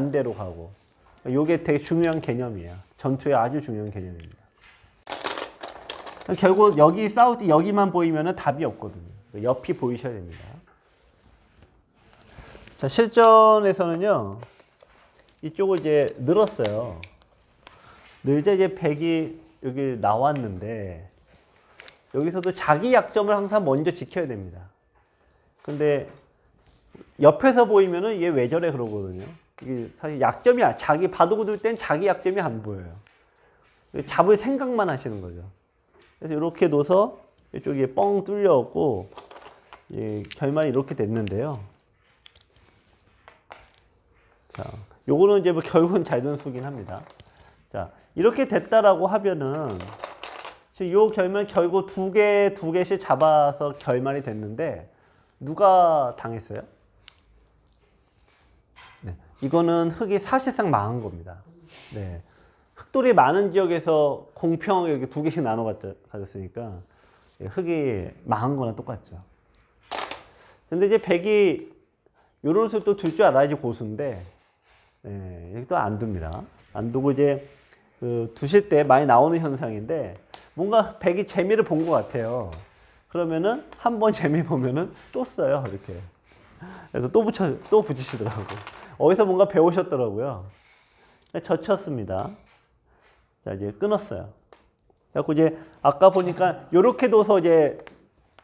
반대로 가고. 요게 되게 중요한 개념이에요. 전투에 아주 중요한 개념입니다. 결국 여기 때 여기만 보이면 답이 없거든요. 옆이 보이셔야 됩니다. 자, 실전에서는요, 이쪽을 이제 늘었어요. 늘자 이제 100이 여기 나왔는데, 여기서도 자기 약점을 항상 먼저 지켜야 됩니다. 근데 옆에서 보이면은 얘 왜 저래 그러거든요. 이게 사실 약점이 아- 자기 바둑을 둘 땐 자기 약점이 안 보여요. 잡을 생각만 하시는 거죠. 그래서 이렇게 둬서 이쪽에 뻥 뚫려갖고 예, 결말이 이렇게 됐는데요. 자, 요거는 이제 뭐 결국은 잘된 수긴 합니다. 자, 이렇게 됐다라고 하면은 지금 요 결말 결국 두 개, 두 개씩 잡아서 결말이 됐는데 누가 당했어요? 네, 이거는 흙이 사실상 망한 겁니다. 네. 흙돌이 많은 지역에서 공평하게 이렇게 두 개씩 나눠 가졌- 가졌으니까 예, 흙이 망한 거나 똑같죠. 근데 이제 백이 요런 수도 둘줄 알아야지 고수인데 예, 여기 또안 둡니다. 안 두고 이제 그 두실 때 많이 나오는 현상인데 뭔가 백이 재미를 본 것 같아요. 그러면은 한 번 재미 보면은 또 써요 이렇게. 그래서 또 붙여 또 붙이시더라고. 어디서 뭔가 배우셨더라고요. 젖혔습니다. 자 이제 끊었어요. 그래고 이제 아까 보니까 요렇게 둬서 이제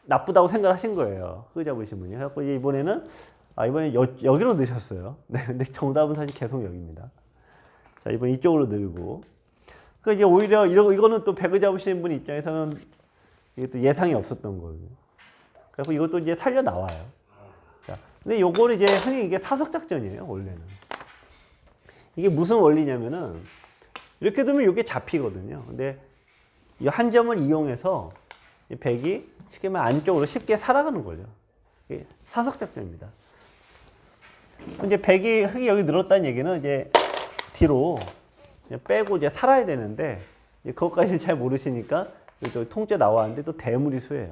나쁘다고 생각하신 거예요. 흑 잡으신 분이. 그래갖고 이제 이번에는 아 이번에 여, 여기로 넣으셨어요. 네, 근데 정답은 사실 계속 여기입니다. 자 이번 이쪽으로 늘고. 그 이제 오히려 이러 이거는 또 백을 잡으시는 분 입장에서는 이게 또 예상이 없었던 거예요. 그래서 이것도 이제 살려 나와요. 자, 근데 요거는 이제 흔히 이게 사석 작전이에요, 원래는. 이게 무슨 원리냐면은 이렇게 두면 이게 잡히거든요. 근데 이 한 점을 이용해서 이 백이 쉽게 말하면 안쪽으로 쉽게 살아가는 거죠. 이게 사석 작전입니다. 이제 백이 흙이 여기 늘었다는 얘기는 이제 뒤로 그냥 빼고 이제 살아야 되는데 이제 그것까지는 잘 모르시니까 여기 통째 나왔는데 또 대물이 수예요.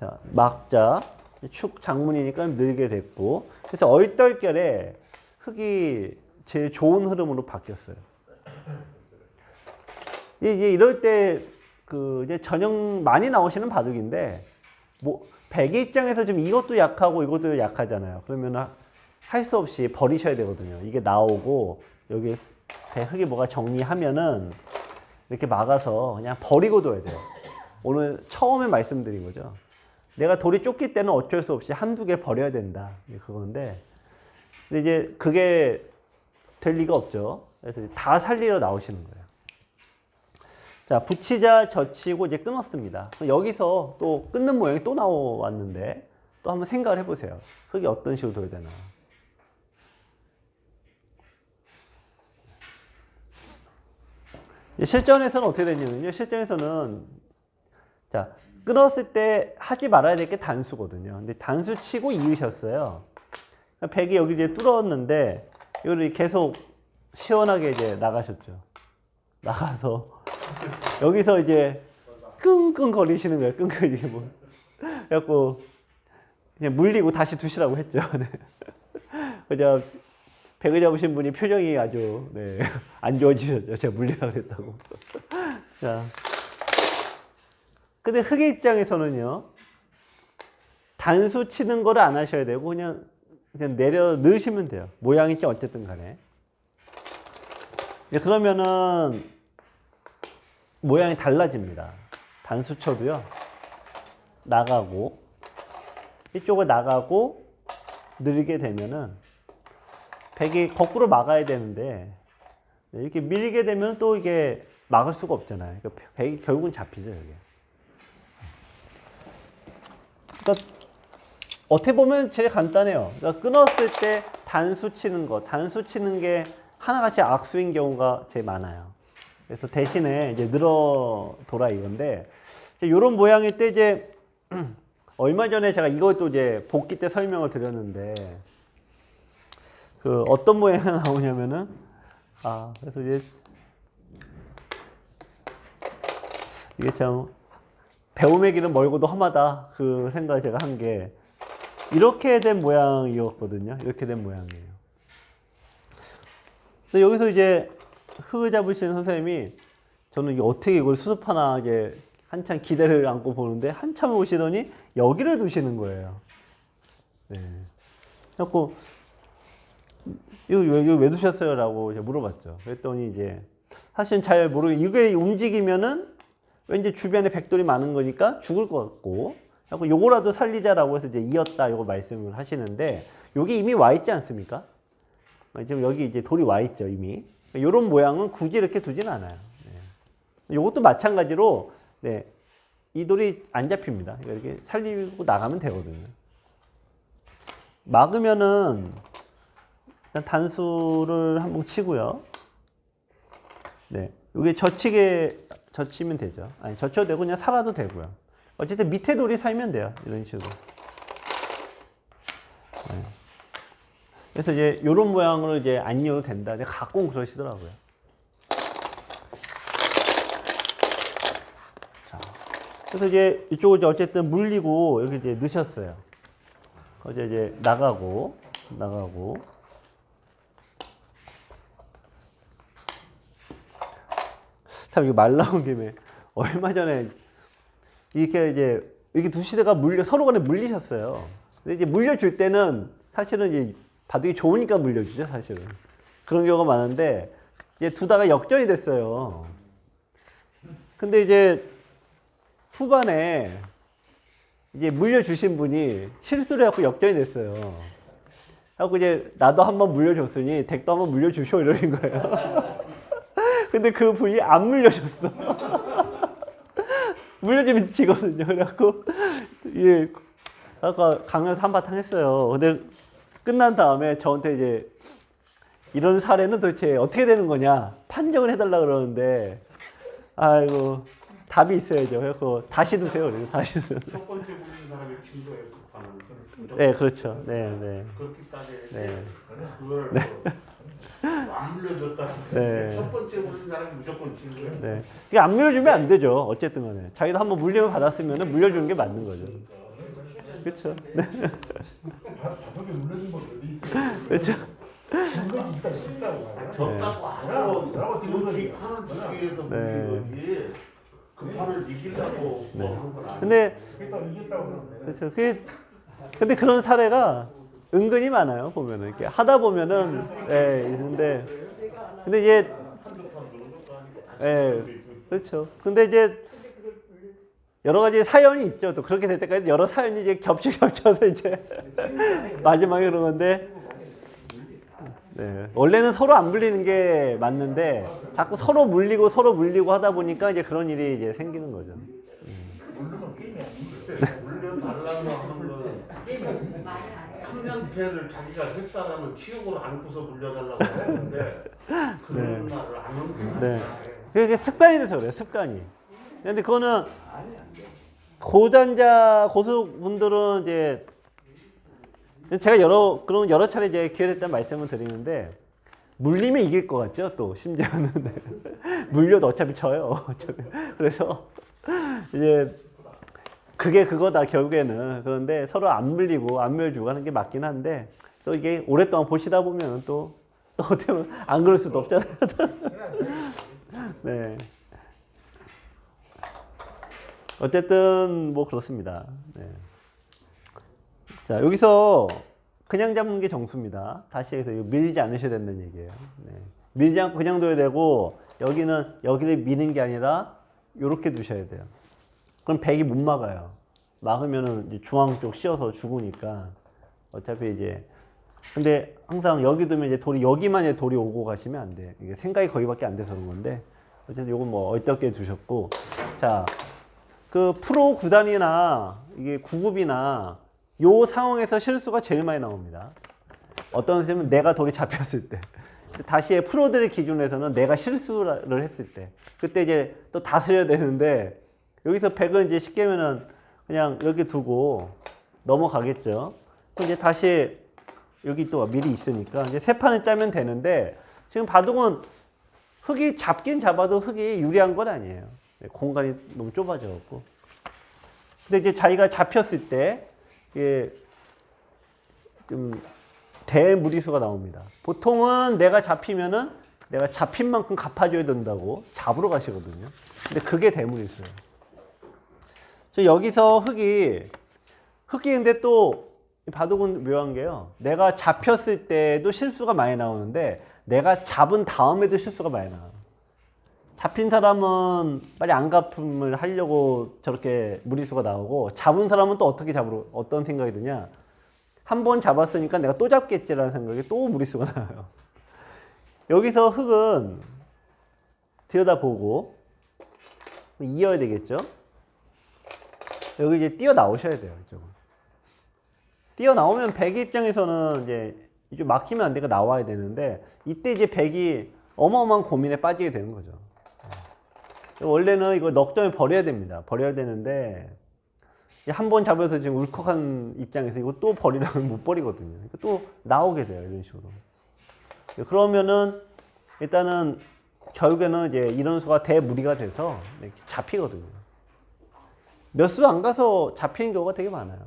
자 막자 축 장문이니까 늘게 됐고 그래서 얼떨결에 흙이 제일 좋은 흐름으로 바뀌었어요. 이제 이럴 때 그 이제 전형 많이 나오시는 바둑인데 뭐 백의 입장에서 좀 이것도 약하고 이것도 약하잖아요. 그러면 할 수 없이 버리셔야 되거든요. 이게 나오고 여기 배 흙이 뭐가 정리하면은 이렇게 막아서 그냥 버리고 둬야 돼요. 오늘 처음에 말씀드린 거죠. 내가 돌이 쫓길 때는 어쩔 수 없이 한두 개 버려야 된다. 그건데 근데 이제 그게 될 리가 없죠. 그래서 다 살리러 나오시는 거예요. 자, 붙이자 젖히고 이제 끊었습니다. 여기서 또 끊는 모양이 또 나왔는데 또 한번 생각을 해보세요. 흙이 어떤 식으로 둬야 되나. 이 실전에서는 어떻게 되냐면요. 실전에서는 자 끊었을 때 하지 말아야 될 게 단수거든요. 근데 단수 치고 이으셨어요. 백이 여기 이제 뚫었는데 이거를 계속 시원하게 이제 나가셨죠. 나가서 여기서 이제 끙끙 거리시는 거예요. 끙끙 이게 뭐. 그래갖고 그냥 물리고 다시 두시라고 했죠. 네. 그냥 백을 잡으신 분이 표정이 아주 네, 안 좋아지셨죠. 제가 물리라고 그랬다고. 자. 근데 흑의 입장에서는요. 단수 치는 거를 안 하셔야 되고 그냥 그냥 내려 넣으시면 돼요. 모양이 좀 어쨌든 간에. 네, 그러면은 모양이 달라집니다. 단수 쳐도요. 나가고 이쪽을 나가고 늘게 되면은 백이 거꾸로 막아야 되는데 네, 이렇게 밀게 되면 또 이게 막을 수가 없잖아요. 그러니까 백이 결국은 잡히죠, 여기. 그러니까 어떻게 보면 제일 간단해요. 그러니까 끊었을 때 단수 치는 거, 단수 치는 게 하나같이 악수인 경우가 제일 많아요. 그래서 대신에 이제 늘어 돌아 이건데 이런 모양일 때 이제 얼마 전에 제가 이것도 이제 복귀 때 설명을 드렸는데 그 어떤 모양이 나오냐면은 아 그래서 이제 이게 참 배움의 길은 멀고도 험하다 그 생각을 제가 한 게 이렇게 된 모양이었거든요. 이렇게 된 모양이에요. 근데 여기서 이제 흙을 잡으시는 선생님이 저는 이게 어떻게 이걸 수습하나 이제 한참 기대를 안고 보는데 한참 오시더니 여기를 두시는 거예요. 네. 그래갖고 이거 왜, 이거 왜 두셨어요? 라고 물어봤죠. 그랬더니 이제 사실은 잘 모르고 이게 움직이면은 왠지 주변에 백돌이 많은 거니까 죽을 것 같고. 그래갖고 요거라도 살리자라고 해서 이제 이었다 요거 말씀을 하시는데 요게 이미 와 있지 않습니까? 어, 지금 여기 이제 돌이 와 있죠 이미. 요런 모양은 굳이 이렇게 두진 않아요. 네. 요것도 마찬가지로 네, 이 돌이 안 잡힙니다. 이렇게 살리고 나가면 되거든요. 막으면은 일단 단수를 한번 치고요. 네, 이게 젖히게 젖히면 되죠 아니 젖혀도 되고 그냥 살아도 되고요 어쨌든 밑에 돌이 살면 돼요 이런 식으로 그래서 이제 이런 모양으로 이제 안 이어도 된다. 근데 가끔 그러시더라고요. 자, 그래서 이제 이쪽을 이제 어쨌든 물리고 여기 이제 넣으셨어요. 거기에 이제 나가고 나가고 참 이거 말 나온 김에 얼마 전에 이렇게 이제 이렇게 두 시대가 물려 서로 간에 물리셨어요. 근데 이제 물려줄 때는 사실은 이제 바둑이 좋으니까 물려주죠, 사실은. 그런 경우가 많은데 이제 두다가 역전이 됐어요. 근데 이제 후반에 이제 물려주신 분이 실수를 해갖고 역전이 됐어요. 하고 이제 나도 한번 물려줬으니 덱도 한번 물려주쇼 이러는 거예요. 근데 그 분이 안 물려줬어. 물려주면 지거든요. 그래갖고 예, 아까 강연에서 한바탕 했어요. 근데 끝난 다음에 저한테 이제 이런 사례는 도대체 어떻게 되는 거냐 판정을 해달라 그러는데 아이고 답이 있어야죠. 그래서 다시 두세요. 그래서 다시 두세요. 첫 번째 부른 사람이 거는 네, 그렇죠. 네, 네. 그렇게 따져야지. 네. 그걸 뭐 안 물려줬다. 네. 첫 번째 부른 사람이 무조건 친구예요. 네. 이게 안 물려주면 안 되죠. 어쨌든 간에. 자기도 한번 물림을 받았으면 물려주는 게 맞는 거죠. 그렇죠. 네. 바닥에 물려준 건 어디 있어요? 그렇죠. 증거지 있다 싶다고 말이야. 졌다고 뭐라고 하고 뭐라고 그 뒤집어져. 뒷판을 주기 위해서 네. 물린 거지. 그 판을 이기려고 네. 먹는 건 아니야. 근데 이겼다고 이겼다고 그러면 그렇죠. 그게 근데 그런 사례가 은근히 많아요. 보면은 이렇게 하다 보면은 예, 있는데 근데 이제 예, 그렇죠. 근데 이제 여러 가지 사연이 있죠. 또 그렇게 될 때까지 여러 사연이 이제 겹쳐 겹쳐서 이제 마지막에 그런 건데 네. 원래는 서로 안 물리는 게 맞는데 자꾸 서로 물리고 서로 물리고 하다 보니까 이제 그런 일이 이제 생기는 거죠. 물 3연패를 자기가 했다라면 치욕을 안고서 물려달라고 하는데 그런 말을 안 하는 네. 그게 습관이 돼서 그래요, 습관이. 근데 그거는 고전자 고수분들은 이제 제가 여러 그런 여러 차례 이제 기회 됐다 말씀을 드리는데 물리면 이길 것 같죠 또 심지어는 네. 물려도 어차피 져요. 그래서 이제 그게 그거다 결국에는 그런데 서로 안 물리고 안 물려주고 하는 게 맞긴 한데 또 이게 오랫동안 보시다 보면 또, 또 어떻게 보면 안 그럴 수도 없잖아요 네. 어쨌든 뭐 그렇습니다. 네. 자 여기서 그냥 잡는 게 정수입니다. 다시 해서 밀지 않으셔야 된다는 얘기예요. 네. 밀지 않고 그냥 둬야 되고 여기는 여기를 미는 게 아니라 이렇게 두셔야 돼요. 그럼 백이 못 막아요. 막으면은 중앙 쪽 씌어서 죽으니까 어차피 이제 근데 항상 여기 두면 이제 돌이 여기만 이제 돌이 오고 가시면 안 돼. 이게 생각이 거기밖에 안 돼서 그런 건데 어쨌든 요건 뭐 어렵게 두셨고 자. 그 프로 구단이나 이게 구급이나 요 상황에서 실수가 제일 많이 나옵니다. 어떤 선생님은 내가 돌이 잡혔을 때. 다시 프로들의 기준에서는 내가 실수를 했을 때. 그때 이제 또 다스려야 되는데 여기서 100은 이제 쉽게 면은 그냥 여기 두고 넘어가겠죠. 이제 다시 여기 또 미리 있으니까 이제 세 판을 짜면 되는데 지금 바둑은 흙이 잡긴 잡아도 흙이 유리한 건 아니에요. 네, 공간이 너무 좁아져갖고. 근데 이제 자기가 잡혔을 때, 이게 좀 대무리수가 나옵니다. 보통은 내가 잡히면은 내가 잡힌 만큼 갚아줘야 된다고 잡으러 가시거든요. 근데 그게 대무리수예요. 저 여기서 흙이 흙이 근데 또 바둑은 묘한 게요. 내가 잡혔을 때도 실수가 많이 나오는데 내가 잡은 다음에도 실수가 많이 나와요. 잡힌 사람은 빨리 안갚음을 하려고 저렇게 무리수가 나오고 잡은 사람은 또 어떻게 잡으러 어떤 생각이 드냐? 한 번 잡았으니까 내가 또 잡겠지라는 생각에 또 무리수가 나와요. 여기서 흙은 들여다보고 이어야 되겠죠? 여기 이제 뛰어 나오셔야 돼요. 이쪽은. 뛰어 나오면 백이 입장에서는 이제 이쪽 막히면 안 되니까 나와야 되는데 이때 이제 백이 어마어마한 고민에 빠지게 되는 거죠. 원래는 이거 넉 점에 버려야 됩니다. 버려야 되는데 한 번 잡아서 지금 울컥한 입장에서 이거 또 버리라면 못 버리거든요. 그러니까 또 나오게 돼요. 이런 식으로. 그러면은 일단은 결국에는 이제 이런 수가 대무리가 돼서 잡히거든요. 몇 수 안 가서 잡히는 경우가 되게 많아요.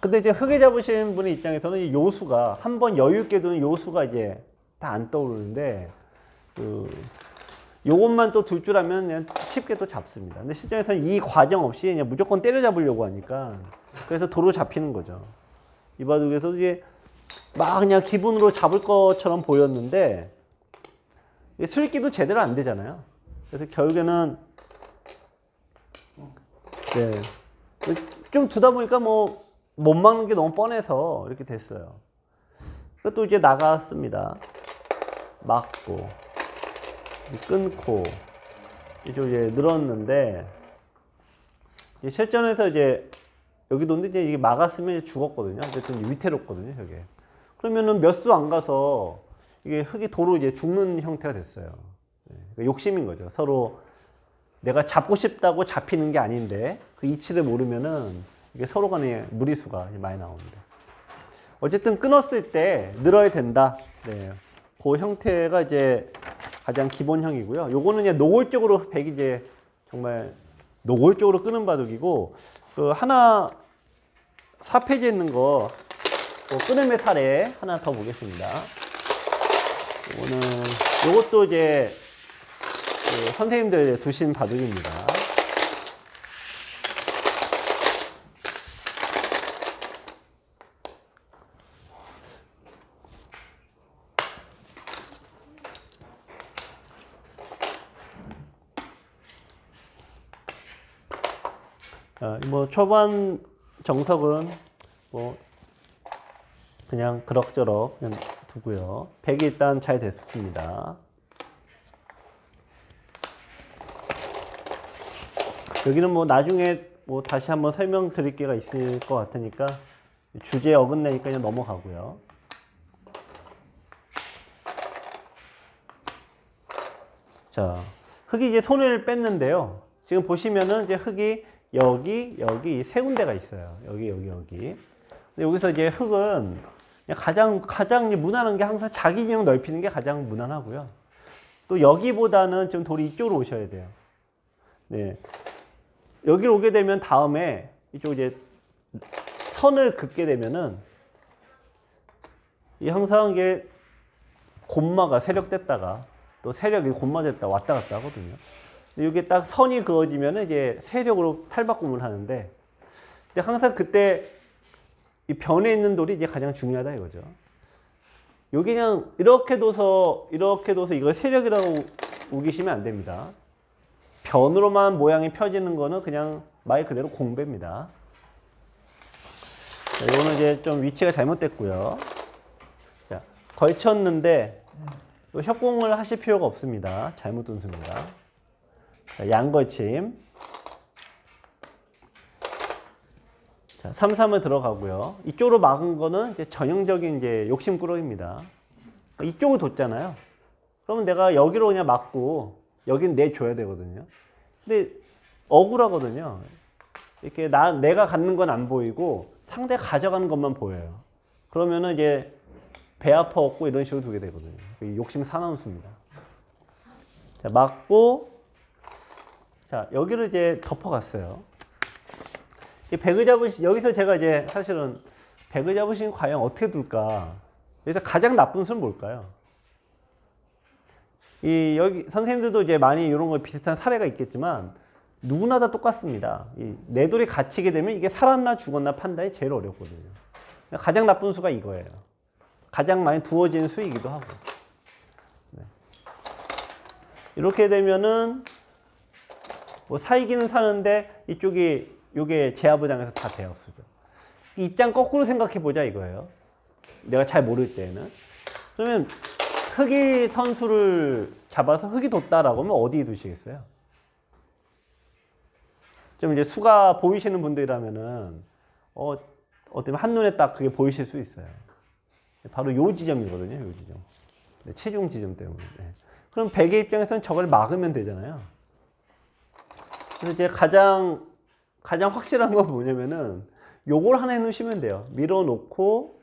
근데 이제 흙에 잡으신 분의 입장에서는 이 요수가 한 번 여유 있게 두는 요수가 이제 다 안 떠오르는데 그 요것만 또 둘 줄 알면 그냥 쉽게 또 잡습니다. 근데 실전에서는 이 과정 없이 그냥 무조건 때려잡으려고 하니까 그래서 도로 잡히는 거죠. 이 바둑에서 이게 막 그냥 기분으로 잡을 것처럼 보였는데 술기도 제대로 안 되잖아요. 그래서 결국에는 네. 좀 두다 보니까 뭐 못 막는 게 너무 뻔해서 이렇게 됐어요. 그래서 또 이제 나갔습니다. 막고 끊고 이제 이제 늘었는데 이제 실전에서 이제 여기 놓는데 이제 이게 막았으면 이제 죽었거든요. 어쨌든 위태롭거든요, 저게. 그러면은 몇 수 안 가서 이게 흙이 도로 이제 죽는 형태가 됐어요. 네, 그러니까 욕심인 거죠. 서로 내가 잡고 싶다고 잡히는 게 아닌데 그 이치를 모르면은 이게 서로 간에 무리수가 많이 나옵니다. 어쨌든 끊었을 때 늘어야 된다. 네. 그 형태가 이제 가장 기본형이고요. 요거는 이제 노골적으로 백이 이제 정말 노골적으로 끄는 바둑이고 그 하나 4페이지에 있는 거그 끊음의 사례 하나 더 보겠습니다. 요거는 요것도 이제 그 선생님들 두신 바둑입니다. 어, 뭐 초반 정석은 뭐 그냥 그럭저럭 그냥 두고요. 백이 일단 잘 됐습니다. 여기는 뭐 나중에 뭐 다시 한번 설명드릴 게가 있을 것 같으니까 주제 어긋내니까 그냥 넘어가고요. 자, 흙이 이제 손을 뺐는데요. 지금 보시면은 이제 흙이 여기, 여기 세 군데가 있어요. 여기, 여기, 여기. 여기서 이제 흙은 가장, 가장 무난한 게 항상 자기 진영 넓히는 게 가장 무난하고요. 또 여기보다는 좀 돌이 이쪽으로 오셔야 돼요. 네. 여기로 오게 되면 다음에 이쪽 이제 선을 긋게 되면은 이 항상 이게 곤마가 세력됐다가 또 세력이 곤마됐다 왔다 갔다 하거든요. 이게 딱 선이 그어지면 이제 세력으로 탈바꿈을 하는데 근데 항상 그때 이 변에 있는 돌이 이제 가장 중요하다 이거죠. 여기 그냥 이렇게 둬서 이렇게 둬서 이걸 세력이라고 우기시면 안 됩니다. 변으로만 모양이 펴지는 거는 그냥 말 그대로 공배입니다. 자, 이거는 이제 좀 위치가 잘못됐고요. 자, 걸쳤는데 이 협공을 하실 필요가 없습니다. 잘못 둔습니다. 자, 양걸침. 자, 3, 3을 들어가고요. 이쪽으로 막은 거는 이제 전형적인 이제 욕심꾸러기입니다. 이쪽을 뒀잖아요. 그러면 내가 여기로 그냥 막고 여긴 내줘야 되거든요. 근데 억울하거든요. 이렇게 나 내가 갖는 건 안 보이고 상대 가져가는 것만 보여요. 그러면은 이제 배 아파 없고 이런 식으로 두게 되거든요. 이 욕심 사나운수입니다. 자, 맞고 자, 여기를 이제 덮어갔어요. 이 백을 잡으시 여기서 제가 이제 사실은 백을 잡으신 과연 어떻게 둘까? 그래서 가장 나쁜 수는 뭘까요? 이 여기 선생님들도 이제 많이 이런 거 비슷한 사례가 있겠지만 누구나 다 똑같습니다. 이 내돌이 갇히게 되면 이게 살았나 죽었나 판단이 제일 어렵거든요. 가장 나쁜 수가 이거예요. 가장 많이 두어진 수이기도 하고. 네. 이렇게 되면은 뭐 사이기는 사는데 이쪽이 요게 제압부장에서 다 대역수죠. 이 입장 거꾸로 생각해 보자 이거예요. 내가 잘 모를 때는. 그러면 흑이 선수를 잡아서 흑이 뒀다라고 하면 어디에 두시겠어요? 좀 이제 수가 보이시는 분들이라면은 어 어떻게 한눈에 딱 그게 보이실 수 있어요. 바로 요 지점이거든요, 요 지점. 네, 체중 지점 때문에. 네. 그럼 백의 입장에서는 저걸 막으면 되잖아요. 그래서 이제 가장 가장 확실한 건 뭐냐면은 요걸 하나 해 놓으시면 돼요. 밀어 놓고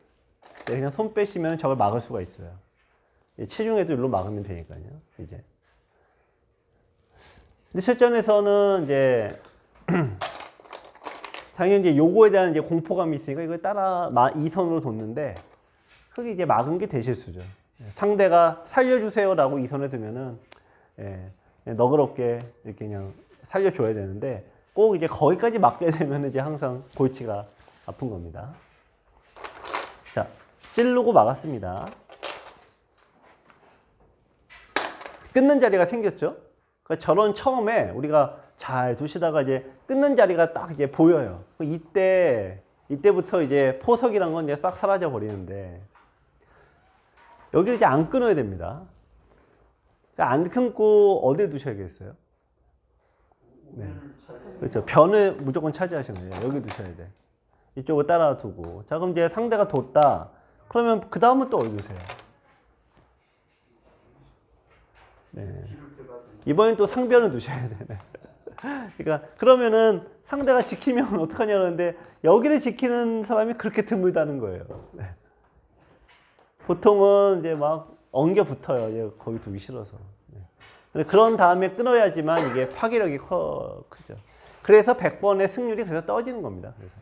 네, 그냥 손 빼시면 저걸 막을 수가 있어요. 예, 체중에도 일로 막으면 되니까요. 이제. 근데 실전에서는 이제 당연히 이제 요거에 대한 이제 공포감이 있으니까 이걸 따라 마- 이 선으로 뒀는데 흑이 이제 막은 게 대실수죠. 예, 상대가 살려주세요라고 이 선에 두면은 예, 너그럽게 이렇게 그냥 살려줘야 되는데 꼭 이제 거기까지 막게 되면 이제 항상 골치가 아픈 겁니다. 자, 찌르고 막았습니다. 끊는 자리가 생겼죠. 그러니까 저런 처음에 우리가 잘 두시다가 이제 끊는 자리가 딱 이제 보여요. 그 이때 이때부터 이제 포석이란 건 이제 싹 사라져 버리는데 여기를 이제 안 끊어야 됩니다. 그러니까 안 끊고 어디에 두셔야겠어요? 네. 그렇죠. 변을 무조건 차지하시는 거예요. 여기 두셔야 돼. 이쪽을 따라 두고. 자, 그럼 이제 상대가 뒀다. 그러면 그 다음은 또 어디 두세요? 네. 이번엔 또 상변을 두셔야 되네. 그러니까 그러면은 상대가 지키면 어떡하냐는데 여기를 지키는 사람이 그렇게 드물다는 거예요. 네. 보통은 이제 막 엉겨 붙어요. 이제 거기 두기 싫어서. 네. 그런 다음에 끊어야지만 이게 파괴력이 커, 크죠. 그래서 100번의 승률이 그래서 떨어지는 겁니다. 그래서.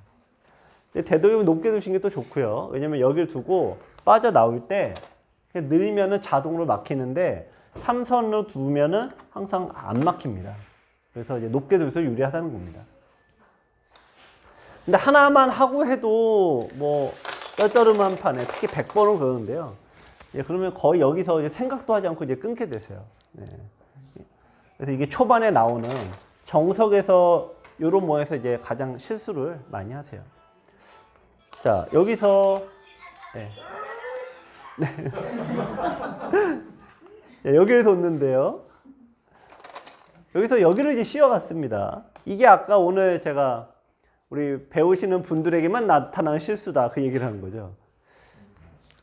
되도록이면 높게 두시는 게또 좋고요. 왜냐면 여기를 두고 빠져나올 때 늘면은 자동으로 막히는데 삼선으로 두면은 항상 안 막힙니다. 그래서 이제 높게 둘수 유리하다는 겁니다. 근데 하나만 하고 해도 뭐 떨떠름한 판에 특히 100번은 그러는데요. 예, 그러면 거의 여기서 이제 생각도 하지 않고 이제 끊게 되세요. 네. 그래서 이게 초반에 나오는 정석에서 이런 모양에서 이제 가장 실수를 많이 하세요. 자, 여기서 네. 네, 여기를 뒀는데요. 여기서 여기를 이제 씌워갔습니다. 이게 아까 오늘 제가 우리 배우시는 분들에게만 나타나는 실수다 그 얘기를 하는 거죠.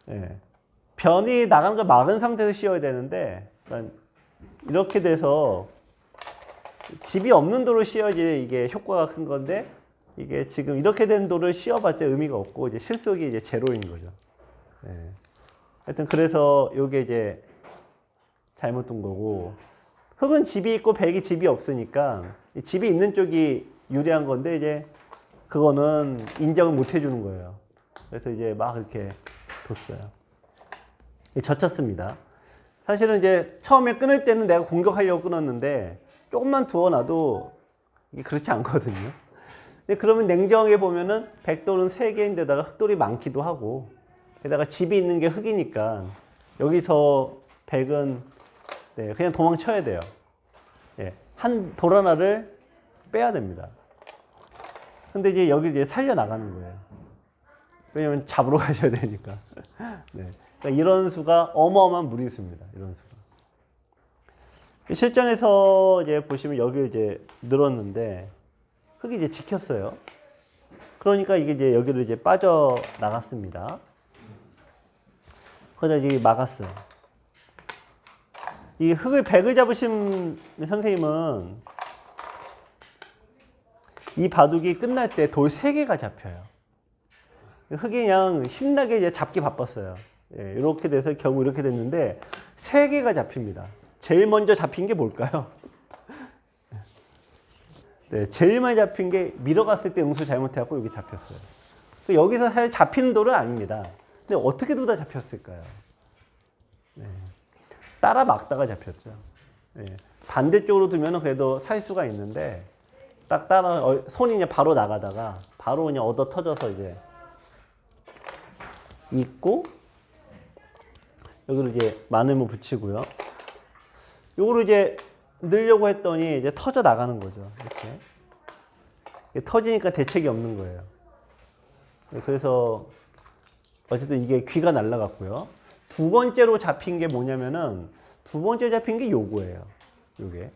예. 변이 나가는 걸 막은 상태에서 씌워야 되는데 그러니까 이렇게 돼서 집이 없는 돌을 씌워야지 이게 효과가 큰 건데 이게 지금 이렇게 된 돌을 씌워봤자 의미가 없고 이제 실속이 이제 제로인 거죠. 예. 하여튼 그래서 이게 이제 잘못 둔 거고 흙은 집이 있고 백이 집이 없으니까 이 집이 있는 쪽이 유리한 건데 이제 그거는 인정을 못 해주는 거예요. 그래서 이제 막 이렇게 뒀어요. 젖혔습니다. 사실은 이제 처음에 끊을 때는 내가 공격하려고 끊었는데 조금만 두어놔도 이게 그렇지 않거든요. 근데 그러면 냉정하게 보면은 백돌은 세 개인데다가 흑돌이 많기도 하고 게다가 집이 있는 게 흑이니까 여기서 백은 네, 그냥 도망쳐야 돼요. 예, 한 돌 하나를 빼야 됩니다. 근데 이제 여기 이제 살려 나가는 거예요. 왜냐면 잡으러 가셔야 되니까. 네. 그러니까 이런 수가 어마어마한 무리수입니다. 이런 수가. 실전에서 이제 보시면 여기 이제 늘었는데 흙이 이제 지켰어요. 그러니까 이게 이제 여기를 이제 빠져 나갔습니다. 그러다 이제 막았어요. 이 흙을 백을 잡으신 선생님은 이 바둑이 끝날 때 돌 세 개가 잡혀요. 흙이 그냥 신나게 이제 잡기 바빴어요. 예, 이렇게 돼서 결국 이렇게 됐는데 세 개가 잡힙니다. 제일 먼저 잡힌 게 뭘까요? 네, 제일 많이 잡힌 게 밀어갔을 때 응수 잘못해갖고 여기 잡혔어요. 그 여기서 사실 잡히는 돌은 아닙니다. 근데 어떻게 두다 잡혔을까요? 네. 따라 막다가 잡혔죠. 네. 반대쪽으로 두면 그래도 살 수가 있는데 딱 따라 어, 손이 이제 바로 나가다가 바로 그냥 얻어 터져서 이제 있고 여기로 이제 마늘무 붙이고요. 요거를 이제 넣으려고 했더니 이제 터져 나가는 거죠. 이렇게. 터지니까 대책이 없는 거예요. 네, 그래서 어쨌든 이게 귀가 날라갔고요. 두 번째로 잡힌 게 뭐냐면은 두 번째 잡힌 게 요거예요. 요게.